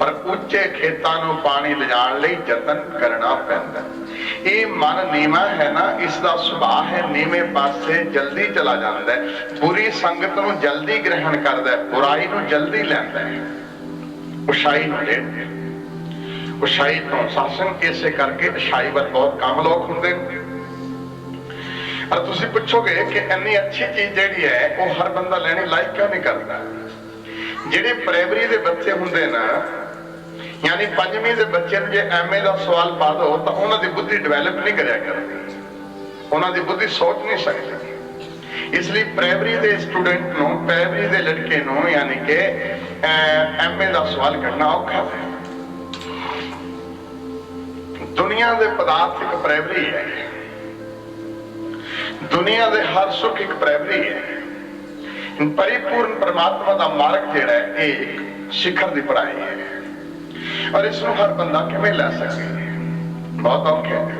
ਪਰ ਉੱਚੇ ਖੇਤਾਂ ਨੂੰ ਪਾਣੀ ਲਿਜਾਣ ਲਈ ਯਤਨ ਕਰਨਾ ਪੈਂਦਾ ਇਹ ਮਨ ਨੀਵਾ ਹੈ ਨਾ, ਇਸ ਦਾ ਸੁਭਾਅ ਹੈ ਨੀਵੇਂ ਪਾਸੇ ਜਲਦੀ ਚਲਾ ਜਾਂਦਾ ਹੈ। ਬੁਰੀ ਸੰਗਤ ਨੂੰ ਜਲਦੀ ਗ੍ਰਹਿਣ ਕਰਦਾ ਹੈ, ਬੁਰਾਈ ਨੂੰ ਜਲਦੀ ਲੈਂਦਾ ਹੈ। ਉਸ਼ਾਈ ਨੂੰ ਲੈਂਦਾ ਉਸ਼ਾਈ ਤੋਂ ਸਾਸਨ ਇਸੇ ਕਰਕੇ ਉਸ਼ਾਈ ਵੱਲ ਬਹੁਤ ਕੰਮ ਲੋਕ ਹੁੰਦੇ ਨੇ। ਔਰ ਤੁਸੀਂ ਪੁੱਛੋਗੇ ਕਿ ਇੰਨੀ ਅੱਛੀ ਚੀਜ਼ ਜਿਹੜੀ ਹੈ, ਉਹ ਹਰ ਬੰਦਾ ਲੈਣੀ ਲਾਇਕ ਕਿਉਂ ਨਹੀਂ ਕਰਦਾ? ਜਿਹੜੇ ਪ੍ਰਾਇਮਰੀ ਦੇ ਬੱਚੇ ਹੁੰਦੇ ਨਾ ਯਾਨੀ ਪੰਜਵੀਂ ਦੇ ਬੱਚੇ ਨੂੰ ਜੇ ਐਮਏ ਦਾ ਸਵਾਲ ਪਾ ਦੋ, ਤਾਂ ਉਹਨਾਂ ਦੀ ਬੁੱਧੀ ਡਿਵੈਲਪ ਨਹੀਂ ਕਰਿਆ ਕਰਦੀ। ਉਹਨਾਂ ਦੀ ਬੁੱਧੀ ਸੋਚ ਨਹੀਂ ਸਕਦੀ। ਇਸ ਲਈ ਪ੍ਰਾਇਮਰੀ ਦੇ ਸਟੂਡੈਂਟ ਨੂੰ ਪ੍ਰਾਇਮਰੀ ਦੇ ਲੜਕੇ ਨੂੰ ਯਾਨੀ ਕਿ ਐਮਏ ਦਾ ਸਵਾਲ ਕਰਨਾ ਔਖਾ ਹੈ। ਦੁਨੀਆ ਦੇ ਪਦਾਰਥ ਇੱਕ ਪ੍ਰਾਇਮਰੀ ਹੈ। ਦੁਨੀਆ ਦੇ ਹਰ ਸੁੱਖ ਇੱਕ ਪ੍ਰਾਇਮਰੀ ਹੈ। ਪਰਿਪੂਰਨ ਪਰਮਾਤਮਾ ਦਾ ਮਾਰਗ ਜਿਹੜਾ ਹੈ, ਇਹ ਸਿਖਰ ਦੀ ਪੜਾਈ ਹੈ। ਪਰ ਇਸ ਨੂੰ ਹਰ ਬੰਦਾ ਕਿਵੇਂ ਲੈ ਸਕੇ ਬਹੁਤ ਔਖਾ ਹੈ।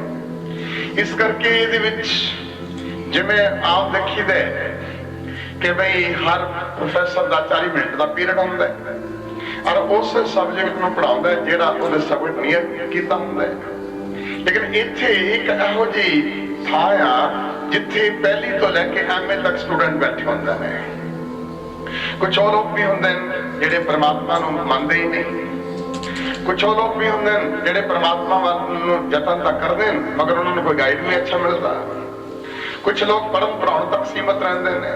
ਇਸ ਕਰਕੇ ਇਹਦੇ ਵਿੱਚ ਜਿਵੇਂ ਆਪ ਦੇਖੀਦਾ ਹੈ ਕਿ ਭਈ ਹਰ ਪ੍ਰੋਫੈਸਰ ਦਾ 40 ਮਿੰਟ ਦਾ ਪੀਰੀਅਡ ਹੁੰਦਾ ਹੈ ਔਰ ਉਸ ਸਬਜੈਕਟ ਨੂੰ ਪੜਾਉਂਦਾ ਜਿਹੜਾ ਉਹਦੇ ਸਬਜੈਕਟ ਨਹੀਂ ਕੀਤਾ ਹੁੰਦਾ ਹੈ। ਲੇਕਿਨ ਇੱਥੇ ਇੱਕ ਇਹੋ ਜਿਹੀ ਥਾਂ ਆ ਜਿੱਥੇ ਪਹਿਲੀ ਤੋਂ ਲੈ ਕੇ ਐਮਏ ਤੱਕ ਸਟੂਡੈਂਟ ਬੈਠੇ ਹੁੰਦੇ ਨੇ। ਕੁਝ ਉਹ ਲੋਕ ਵੀ ਹੁੰਦੇ ਨੇ ਜਿਹੜੇ ਪਰਮਾਤਮਾ ਨੂੰ ਮੰਨਦੇ ਹੀ ਨਹੀਂ। ਕੁਝ ਉਹ ਲੋਕ ਵੀ ਹੁੰਦੇ ਨੇ ਜਿਹੜੇ ਪਰਮਾਤਮਾ ਵੱਲ ਨੂੰ ਯਤਨ ਤਾਂ ਕਰਦੇ ਨੇ ਮਗਰ ਉਹਨਾਂ ਨੂੰ ਕੋਈ ਗਾਈਡ ਨਹੀਂ ਅੱਛਾ ਮਿਲਦਾ। ਕੁਝ ਲੋਕ ਪੜਨ ਪੜਾਉਣ ਤੱਕ ਸੀਮਤ ਰਹਿੰਦੇ ਨੇ।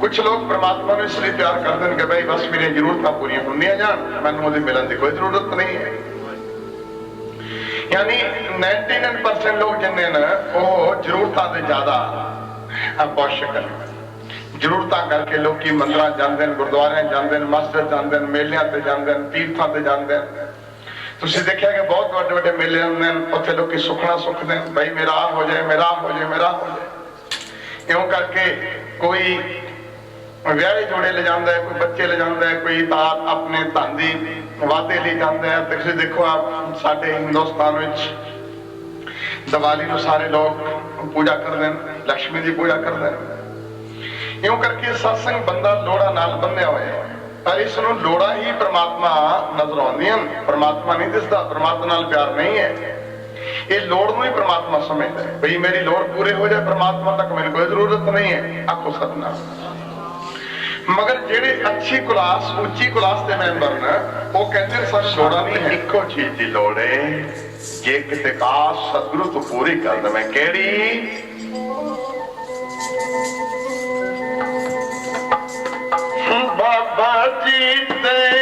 ਕੁਝ ਲੋਕ ਪਰਮਾਤਮਾ ਨੂੰ ਇਸ ਲਈ ਪਿਆਰ ਕਰਦੇ ਨੇ ਕਿ ਬਈ ਬਸ ਮੇਰੀਆਂ ਜ਼ਰੂਰਤਾਂ ਪੂਰੀਆਂ ਹੁੰਦੀਆਂ ਜਾਣ, ਮੈਨੂੰ ਉਹਦੇ ਮਿਲਣ ਦੀ ਕੋਈ ਜ਼ਰੂਰਤ ਨਹੀਂ। ਹੈ ਯਾਨੀ 99% ਲੋਕ ਜਿੰਨੇ ਨੇ, ਉਹ ਜ਼ਰੂਰਤਾਂ ਦੇ ਜ਼ਿਆਦਾ ਅਪੋਸ਼ਕ ਹਨ ਜ਼ਰੂਰਤਾਂ ਕਰਕੇ ਲੋਕੀ ਮੰਦਰਾਂ ਜਾਂਦੇ ਨੇ, ਗੁਰਦੁਆਰਿਆਂ ਜਾਂਦੇ ਨੇ, ਮਸਜਿਦ ਜਾਂਦੇ ਨੇ, ਮੇਲਿਆਂ ਤੇ ਜਾਂਦੇ ਨੇ, ਤੀਰਥਾਂ ਤੇ ਜਾਂਦੇ ਨੇ। ਤੁਸੀਂ ਦੇਖਿਆ ਕਿ ਬਹੁਤ ਵੱਡੇ ਵੱਡੇ ਮੇਲੇ ਹੁੰਦੇ ਨੇ, ਉੱਥੇ ਲੋਕੀ ਸੁਖਣਾ ਸੁਖਦੇ ਨੇ, ਬਈ ਮੇਰਾ ਆਹ ਹੋ ਜਾਏ, ਮੇਰਾ ਹੋ ਜਾਏ, ਮੇਰਾ ਹੋ ਜਾਏ। ਇਉਂ ਕਰਕੇ ਕੋਈ ਵਿਆਹੇ ਜੋੜੇ ਲੈ ਜਾਂਦਾ ਹੈ, ਕੋਈ ਬੱਚੇ ਲੈ ਜਾਂਦਾ ਹੈ, ਕੋਈ ਤਾਂ ਆਪਣੇ ਧਨ ਦੀ ਵਾਅਦੇ ਲਈ ਜਾਂਦਾ ਹੈ। ਤੇ ਤੁਸੀਂ ਦੇਖੋ ਆਪ, ਸਾਡੇ ਹਿੰਦੁਸਤਾਨ ਵਿੱਚ ਦੀਵਾਲੀ ਨੂੰ ਸਾਰੇ ਲੋਕ ਪੂਜਾ ਕਰਦੇ ਨੇ ਲక్ష్ਮੀ ਦੀ ਪੂਜਾ ਕਰਦੇ ਨੇ। ਇਉਂ ਕਰਕੇ ਸਤਸੰਗ ਬੰਦਾ ਲੋੜਾ ਨਾਲ ਬੰਨਿਆ ਹੋਇਆ ਹੈ। ਪਰ ਇਸ ਨੂੰ ਲੋੜਾ ਹੀ ਪ੍ਰਮਾਤਮਾ ਨਜ਼ਰ ਆਉਂਦੀਆਂ ਪ੍ਰਮਾਤਮਾ ਨਹੀਂ ਦਿਸਦਾ, ਪ੍ਰਮਾਤਮਾ ਨਾਲ ਪਿਆਰ ਨਹੀਂ ਹੈ। ਇਹ ਲੋੜ ਨੂੰ ਹੀ ਪ੍ਰਮਾਤਮਾ ਸਮਝਦਾ ਹੈ। ਭਈ ਮੇਰੀ ਲੋੜ ਪੂਰੇ ਹੋ ਜਾਏ, ਪ੍ਰਮਾਤਮਾ ਤੱਕ ਮੈਨੂੰ ਕੋਈ ਜ਼ਰੂਰਤ ਨਹੀਂ ਹੈ। ਆਖੋ ਸਤਨਾਮ। ਮਗਰ ਜਿਹੜੇ ਅੱਛੀ ਕਲਾਸ, ਉੱਚੀ ਕਲਾਸ ਦੇ ਮੈਂਬਰ ਨੇ, ਉਹ ਕਹਿੰਦੇ ਨੇ ਸਾਨੂੰ ਲੋੜਾ ਨਹੀਂ ਹੈ। ਇੱਕੋ ਚੀਜ਼ ਦੀ ਲੋੜ ਹੈ ਜੇ ਕਿਤੇ ਕਾਸ ਸਤਿਗੁਰੂ ਤੋਂ ਪੂਰੀ ਕਰ ਦਵੇਂ ਕਿਹੜੀ ਬਾਬਾ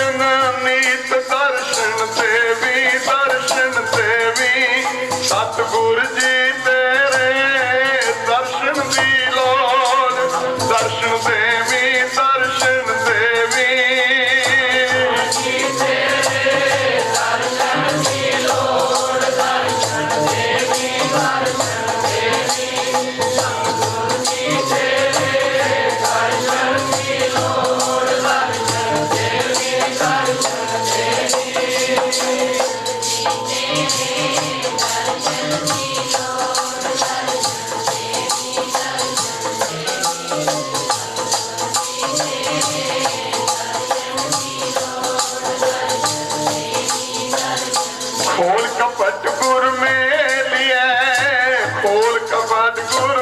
ਅਨੰਦਨ ਨੀਤ ਦਰਸ਼ਨ ਦੇਵੀ ਦਰਸ਼ਨ ਦੇਵੀ ਸਤਿਗੁਰ ਜੀ God.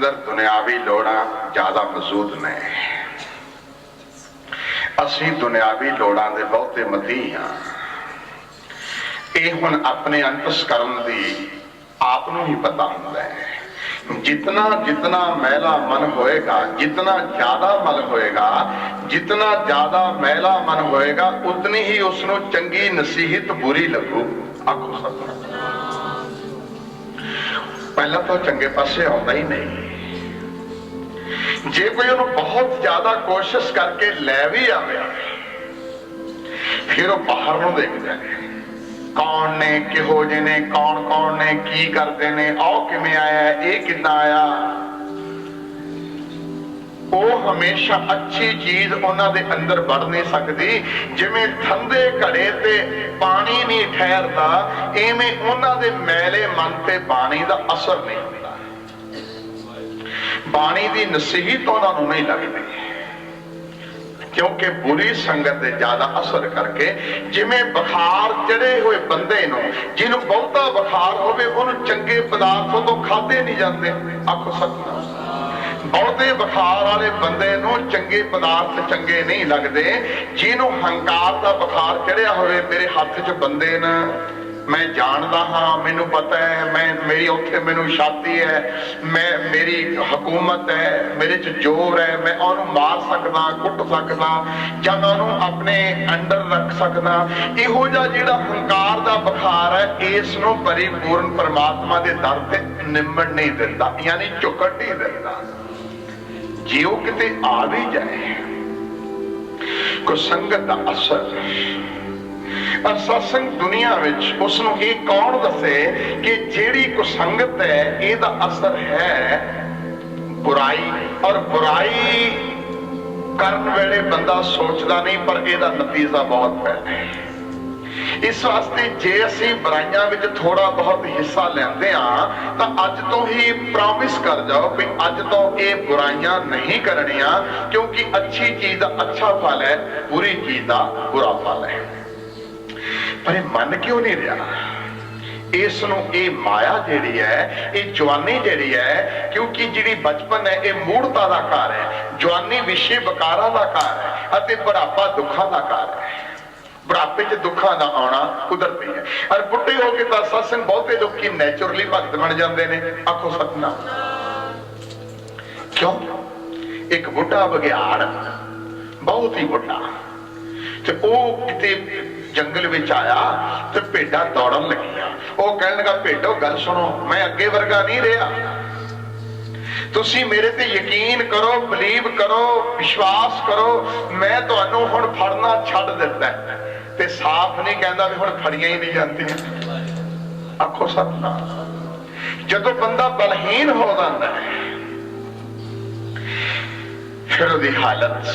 ਅੰਦਰ ਦੁਨਿਆਵੀ ਲੋੜਾਂ ਜ਼ਿਆਦਾ ਮੌਜੂਦ ਨੇ। ਅਸੀਂ ਦੁਨਿਆਵੀ ਲੋੜਾਂ ਦੇ ਬਹੁਤੇ ਮਤੀ ਹਾਂ। ਇਹ ਹੁਣ ਆਪਣੇ ਅੰਤਸਕਰਨ ਦੀ ਆਪ ਨੂੰ ਹੀ ਪਤਾ ਹੁੰਦਾ ਹੈ। ਜਿਤਨਾ ਜਿਤਨਾ ਮਹਿਲਾ ਮਨ ਹੋਏਗਾ, ਜਿਤਨਾ ਜ਼ਿਆਦਾ ਮਨ ਹੋਏਗਾ, ਜਿਤਨਾ ਜ਼ਿਆਦਾ ਮਹਿਲਾ ਮਨ ਹੋਏਗਾ, ਉਤਨੀ ਹੀ ਉਸ ਨੂੰ ਚੰਗੀ ਨਸੀਹਤ ਬੁਰੀ ਲੱਗੂ। ਆਖੋ ਸਤਿ ਪਹਿਲਾਂ ਤਾਂ ਚੰਗੇ ਪਾਸੇ ਆਉਂਦਾ ਹੀ ਨਹੀਂ। ਜੇ ਕੋਈ ਉਹਨੂੰ ਬਹੁਤ ਜ਼ਿਆਦਾ ਕੋਸ਼ਿਸ਼ ਕਰਕੇ ਲੈ ਵੀ ਆਵੇ, ਫਿਰ ਉਹ ਬਾਹਰ ਨੂੰ ਦੇਖਦਾ ਹੈ। ਕੌਣ ਨੇ, ਕਿਹੋ ਜਿਹੇ ਨੇ, ਕੌਣ ਕੌਣ ਨੇ, ਕੀ ਕਰਦੇ ਨੇ, ਆਹ ਕਿਵੇਂ ਆਇਆ, ਇਹ ਕਿੰਨਾ ਆਇਆ। ਉਹ ਹਮੇਸ਼ਾ ਅੱਛੀ ਚੀਜ਼ ਉਹਨਾਂ ਦੇ ਅੰਦਰ ਵੜ ਨਹੀਂ ਸਕਦੀ। ਜਿਵੇਂ ਥੰਦੇ ਘੜੇ ਤੇ ਪਾਣੀ ਨਹੀਂ ਠਹਿਰਦਾ, ਐਵੇਂ ਉਹਨਾਂ ਦੇ ਮੈਲੇ ਮਨ ਤੇ ਬਾਣੀ ਦਾ ਅਸਰ ਨਹੀਂ ਹੁੰਦਾ। ਬਾਣੀ ਦੀ ਨਸੀਹਤ ਉਹਨਾਂ ਨੂੰ ਨਹੀਂ ਲੱਗਦੀ। ਕਿਉਂਕਿ ਬੁਰੀ ਸੰਗਤ ਦੇ ਜ਼ਿਆਦਾ ਅਸਰ ਕਰਕੇ ਜਿਵੇਂ ਬੁਖਾਰ ਚੜੇ ਹੋਏ ਬੰਦੇ ਨੂੰ, ਜਿਹਨੂੰ ਬਹੁਤਾ ਬੁਖਾਰ ਹੋਵੇ, ਉਹਨੂੰ ਚੰਗੇ ਪਦਾਰਥਾਂ ਤੋਂ ਖਾਦੇ ਨਹੀਂ ਜਾਂਦੇ। ਆਖੋ ਸਤਨਾਮ ਬਹੁਤੇ ਬੁਖਾਰ ਵਾਲੇ ਬੰਦੇ ਨੂੰ ਚੰਗੇ ਪਦਾਰਥ ਚੰਗੇ ਨਹੀਂ ਲੱਗਦੇ, ਜਿਹਨੂੰ ਹੰਕਾਰ ਦਾ ਬੁਖਾਰ ਚੜਿਆ ਹੋਵੇ, ਮੇਰੇ ਹੱਥ 'ਚ ਬੰਦੇ ਨੇ। ਮੈਂ ਜਾਣਦਾ ਹਾਂ, ਮੈਨੂੰ ਪਤਾ ਹੈ, ਮੈਂ, ਮੇਰੀ ਉੱਥੇ ਮੈਨੂੰ ਸ਼ਾਤੀ ਹੈ, ਮੈਂ, ਮੇਰੀ ਹਕੂਮਤ ਹੈ, ਮੇਰੇ 'ਚ ਜ਼ੋਰ ਹੈ, ਮੈਂ ਉਹਨੂੰ ਮਾਰ ਸਕਦਾ, ਕੁੱਟ ਸਕਦਾ ਜਾਂ ਉਹਨੂੰ ਆਪਣੇ ਅੰਡਰ ਰੱਖ ਸਕਦਾ। ਇਹੋ ਜਿਹਾ ਜਿਹੜਾ ਹੰਕਾਰ ਦਾ ਬੁਖਾਰ ਹੈ, ਇਸ ਨੂੰ ਪਰਿਪੂਰਨ ਪਰਮਾਤਮਾ ਦੇ ਦਰ ਤੇ ਨਿੰਮਣ ਨਹੀਂ ਦਿੰਦਾ, ਯਾਨੀ ਝੁਕਣ ਨਹੀਂ ਦਿੰਦਾ। ਜੇ ਉਹ ਕਿਤੇ ਆ ਵੀ ਜਾਏ ਕੋ ਸੰਗਤ ਦਾ ਅਸਰ ਪਰ ਸਤਸੰਗ ਦੁਨੀਆ ਵਿੱਚ ਉਸ ਨੂੰ ਇਹ ਕੌਣ ਦੱਸੇ ਕਿ ਜਿਹੜੀ ਕੋ ਸੰਗਤ ਹੈ, ਇਹਦਾ ਅਸਰ ਹੈ ਬੁਰਾਈ। ਔਰ ਬੁਰਾਈ ਕਰਨ ਵੇਲੇ ਬੰਦਾ ਸੋਚਦਾ ਨਹੀਂ, ਪਰ ਇਹਦਾ ਨਤੀਜਾ ਬਹੁਤ ਹੈ। ਇਸ ਵਾਸਤੇ ਜੇ ਅਸੀਂ ਬੁਰਾਈਆਂ ਵਿੱਚ ਥੋੜਾ ਬਹੁਤ ਹਿੱਸਾ ਲੈਂਦੇ ਆ ਤਾਂ ਅੱਜ ਤੋਂ ਹੀ ਪ੍ਰੋਮਿਸ ਕਰ ਜਾਓ ਵੀ ਅੱਜ ਤੋਂ ਇਹ ਬੁਰਾਈਆਂ ਨਹੀਂ ਕਰਨੀਆਂ, ਕਿਉਂਕਿ ਅੱਛੀ ਚੀਜ਼ ਦਾ ਅੱਛਾ ਫਲ ਹੈ, ਬੁਰੀ ਚੀਜ਼ ਦਾ ਬੁਰਾ ਫਲ ਹੈ। ਪਰ ਇਹ ਮੰਨ ਕਿਉਂ ਨਹੀਂ ਰਿਹਾ? ਇਸ ਨੂੰ ਇਹ ਮਾਇਆ ਜਿਹੜੀ ਹੈ, ਇਹ ਜਵਾਨੀ ਜਿਹੜੀ ਹੈ, ਕਿਉਂਕਿ ਜਿਹੜੀ ਬਚਪਨ ਹੈ, ਇਹ ਮੂੜਤਾ ਦਾ ਘਰ ਹੈ, ਜਵਾਨੀ ਵਿਸ਼ੇ ਵਿਕਾਰਾਂ ਦਾ ਘਰ ਹੈ ਅਤੇ ਬੁਢਾਪਾ ਦੁੱਖਾਂ ਦਾ ਘਰ ਹੈ। ਬੁਢਾਪੇ 'ਚ ਦੁੱਖਾਂ ਦਾ ਆਉਣਾ ਕੁਦਰਤੀ ਹੈ। ਔਰ ਬੁੱਢੇ ਹੋ ਕੇ ਤਾਂ ਸਤਸੰਗ ਬਹੁਤੇ ਲੋਕੀ ਨੇਚਰਲੀ ਭਗਤ ਬਣ ਜਾਂਦੇ ਨੇ। ਆਖੋ ਸਤਨਾ ਕਿਉਂ? ਇੱਕ ਬੁੱਢਾ ਬਗਿਆੜ ਬਹੁਤ ਹੀ ਬੁੱਢਾ। ਤੇ ਉਹ ਕਿਤੇ ਜੰਗਲ ਵਿੱਚ ਆਇਆ ਤੇ ਭੇਡਾਂ ਦੌੜਨ ਲੱਗੀਆਂ। ਉਹ ਕਹਿਣ ਲੱਗਾ, ਭੇਡੋ, ਗੱਲ ਸੁਣੋ, ਮੈਂ ਅੱਗੇ ਵਰਗਾ ਨਹੀਂ ਰਿਹਾ। ਤੁਸੀਂ ਮੇਰੇ ਤੇ ਯਕੀਨ ਕਰੋ, ਬਲੀਵ ਕਰੋ, ਵਿਸ਼ਵਾਸ ਕਰੋ, ਮੈਂ ਤੁਹਾਨੂੰ ਹੁਣ ਫੜਨਾ ਛੱਡ ਦਿੱਤਾ ਤੇ ਸਾਫ਼ ਨਹੀਂ ਕਹਿੰਦਾ ਵੀ ਹੁਣ ਫੜੀਆਂ ਹੀ ਨਹੀਂ ਜਾਂਦੀਆਂ। ਆਖੋ ਸਤਨਾਮ ਜਦੋਂ ਬੰਦਾ ਬਲਹੀਨ ਹੋ ਜਾਂਦਾ ਹੈ, ਫਿਰ ਉਹਦੀ ਹਾਲਤ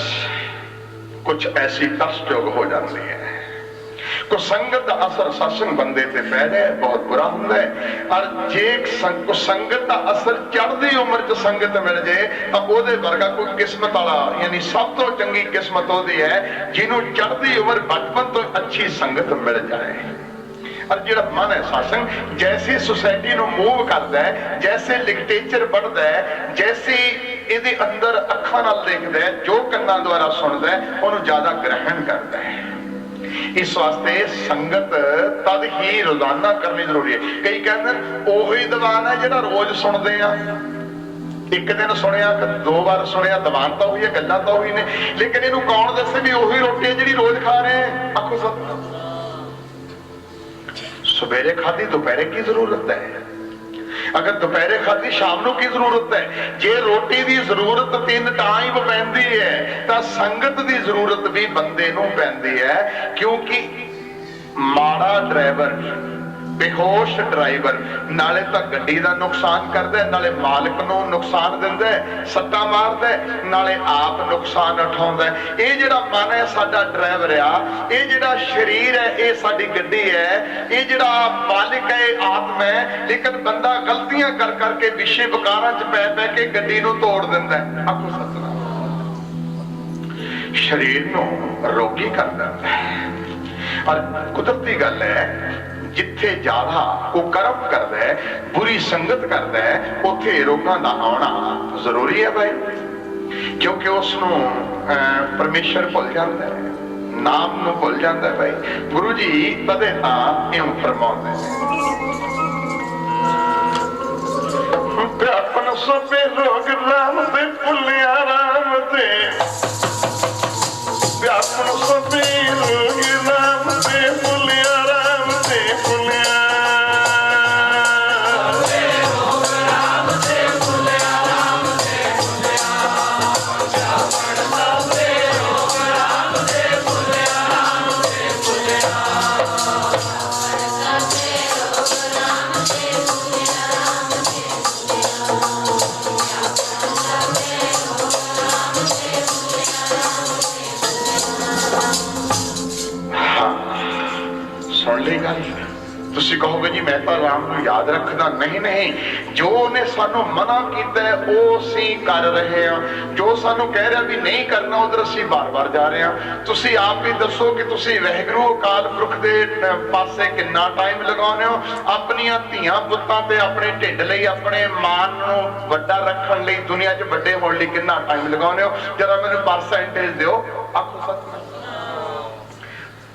ਕੁਝ ਐਸੀ ਕਸ਼ਟਯੋਗ ਹੋ ਜਾਂਦੀ ਹੈ। ਕੁਸੰਗਤ ਦਾ ਅਸਰ ਸਤਸੰਗ ਬੰਦੇ ਤੇ ਪੈ ਜਾਏ, ਬਹੁਤ ਬੁਰਾ ਹੁੰਦਾ ਹੈ। ਔਰ ਜੇ ਸੰਗ- ਦਾ ਅਸਰ ਚੜ੍ਹਦੀ ਉਮਰ 'ਚ ਸੰਗਤ ਮਿਲ ਜੇ ਤਾਂ ਉਹਦੇ ਵਰਗਾ ਕੋਈ ਕਿਸਮਤ ਵਾਲਾ, ਯਾਨੀ ਸਭ ਤੋਂ ਚੰਗੀ ਕਿਸਮਤ ਉਹਦੀ ਹੈ, ਜਿਹਨੂੰ ਚੜ੍ਹਦੀ ਉਮਰ ਬਚਪਨ ਤੋਂ ਅੱਛੀ ਸੰਗਤ ਮਿਲ ਜਾਏ। ਔਰ ਜਿਹੜਾ ਮਨ ਹੈ ਸਾਸੰਗ ਜੈਸੀ ਸੁਸਾਇਟੀ ਨੂੰ ਮੂਵ ਕਰਦਾ ਹੈ, ਜੈਸੇ ਲਿਟਰੇਚਰ ਪੜ੍ਹਦਾ ਹੈ, ਜੈਸੀ ਇਹਦੇ ਅੰਦਰ ਅੱਖਾਂ ਨਾਲ ਦੇਖਦਾ ਹੈ, ਜੋ ਕੰਨਾਂ ਦੁਆਰਾ ਸੁਣਦਾ ਹੈ, ਉਹਨੂੰ ਜ਼ਿਆਦਾ ਗ੍ਰਹਿਣ ਕਰਦਾ ਹੈ। ਇਸ ਵਾਸਤੇ ਸੰਗਤ ਤਦ ਹੀ ਰੋਜ਼ਾਨਾ ਕਰਨੀ ਜ਼ਰੂਰੀ ਹੈ। ਕਈ ਕਹਿੰਦੇ ਨੇ, ਉਹੀ ਦੀਵਾਨ ਹੈ ਜਿਹੜਾ ਰੋਜ਼ ਸੁਣਦੇ ਆ। ਇੱਕ ਦਿਨ ਸੁਣਿਆ ਦੋ ਵਾਰ ਸੁਣਿਆ ਦੀਵਾਨ ਤਾਂ ਉਹੀ ਹੈ ਗੱਲਾਂ ਤਾਂ ਉਹੀ ਨੇ। ਲੇਕਿਨ ਇਹਨੂੰ ਕੌਣ ਦੱਸੇ ਵੀ ਉਹੀ ਰੋਟੀ ਹੈ ਜਿਹੜੀ ਰੋਜ਼ ਖਾ ਰਹੇ ਆਖੋ ਸਤਿ ਸਵੇਰੇ ਖਾਧੀ ਦੁਪਹਿਰੇ ਕੀ ਜ਼ਰੂਰਤ ਹੈ? ਅਗਰ ਦੁਪਹਿਰੇ ਖਾਧੀ, ਸ਼ਾਮ ਨੂੰ ਕੀ ਜ਼ਰੂਰਤ ਹੈ? ਜੇ ਰੋਟੀ ਦੀ ਜ਼ਰੂਰਤ ਤਿੰਨ ਟਾਈਮ ਪੈਂਦੀ ਹੈ, ਤਾਂ ਸੰਗਤ ਦੀ ਜ਼ਰੂਰਤ ਵੀ ਬੰਦੇ ਨੂੰ ਪੈਂਦੀ ਹੈ, ਕਿਉਂਕਿ ਮਾੜਾ ਡਰਾਈਵਰ ਬੇਹੋਸ਼ ਡਰਾਈਵਰ। ਨਾਲੇ ਤਾਂ ਗੱਡੀ ਦਾ ਨੁਕਸਾਨ ਕਰਦਾ ਹੈ, ਨਾਲੇ ਮਾਲਕ ਨੂੰ ਨੁਕਸਾਨ ਦਿੰਦਾ ਹੈ, ਸੱਟਾਂ ਮਾਰਦਾ ਹੈ, ਨਾਲੇ ਆਪ ਨੁਕਸਾਨ ਉਠਾਉਂਦਾ ਹੈ। ਇਹ ਜਿਹੜਾ ਮਨ ਹੈ ਸਾਡਾ ਡਰਾਈਵਰ ਆ ਇਹ ਜਿਹੜਾ ਸਰੀਰ ਹੈ ਇਹ ਸਾਡੀ ਗੱਡੀ ਹੈ ਇਹ ਜਿਹੜਾ ਮਾਲਿਕ ਹੈ ਇਹ ਆਤਮਾ ਹੈ ਲੇਕਿਨ ਬੰਦਾ ਗਲਤੀਆਂ ਕਰ ਕਰਕੇ ਵਿਸ਼ੇ ਵਿਕਾਰਾਂ 'ਚ ਪੈ ਪੈ ਕੇ ਗੱਡੀ ਨੂੰ ਤੋੜ ਦਿੰਦਾ ਹੈ। ਆਖੋ ਸਤਨਾਮ। ਸਰੀਰ ਨੂੰ ਰੋਗੀ ਕਰ ਦਿੰਦਾ ਹੈ। ਔਰ ਕੁਦਰਤੀ ਗੱਲ ਹੈ ਜਿੱਥੇ ਜ਼ਿਆਦਾ ਉਹ ਕਰਮ ਕਰਦਾ ਹੈ, ਬੁਰੀ ਸੰਗਤ ਕਰਦਾ ਹੈ, ਉੱਥੇ ਰੋਗਾਂ ਦਾ ਆਉਣਾ ਜ਼ਰੂਰੀ ਹੈ ਭਾਈ ਕਿਉਂਕਿ ਉਸ ਨੂੰ ਪਰਮੇਸ਼ਰ ਭੁੱਲ ਜਾਂਦਾ ਹੈ, ਨਾਮ ਨੂੰ ਭੁੱਲ ਜਾਂਦਾ ਹੈ ਭਾਈ ਗੁਰੂ ਜੀ ਤਦੇ ਤਾਂ ਇਉਂ ਫਰਮਾਉਂਦੇ ਨੇ। ਪਿਆਪਨ ਸਭੇ ਰੋਗ ਰਾਮ ਤੇ ਭੁੱਲਿਆ ਰਾਮ ਤੇ। ਪਿਆਪਨ ਸਭੇ ਤੁਸੀਂ ਕਹੋਗੇ ਜੀ, ਮੈਂ ਤਾਂ ਰਾਮ ਨੂੰ ਯਾਦ ਰੱਖਦਾ। ਨਹੀਂ ਨਹੀਂ। ਜੋ ਉਹਨੇ ਸਾਨੂੰ ਮਨਾ ਕੀਤਾ ਉਹ ਅਸੀਂ ਕਰ ਰਹੇ ਹਾਂ। ਜੋ ਸਾਨੂੰ ਕਹਿ ਰਿਹਾ ਵੀ ਨਹੀਂ ਕਰਨਾ, ਉਧਰ ਅਸੀਂ ਬਾਰ-ਬਾਰ ਜਾ ਰਹੇ ਹਾਂ। ਤੁਸੀਂ ਆਪ ਹੀ ਦੱਸੋ ਕਿ ਤੁਸੀਂ ਵਹਿਗੁਰੂ ਅਕਾਲ ਪੁਰਖ ਦੇ ਪਾਸੇ ਕਿੰਨਾ ਟਾਈਮ ਲਗਾਉਂਦੇ ਹੋ? ਆਪਣੀਆਂ ਧੀਆਂ ਪੁੱਤਾਂ ਤੇ ਆਪਣੇ ਢਿੱਡ ਲਈ, ਆਪਣੇ ਮਾਨ ਨੂੰ ਵੱਡਾ ਰੱਖਣ ਲਈ, ਦੁਨੀਆ 'ਚ ਵੱਡੇ ਹੋਣ ਲਈ ਕਿੰਨਾ ਟਾਈਮ ਲਗਾਉਂਦੇ ਹੋ? ਜਰਾ ਮੈਨੂੰ ਪਰਸੈਂਟੇਜ ਦਿਓ। ਆਖੋ ਸੱਚ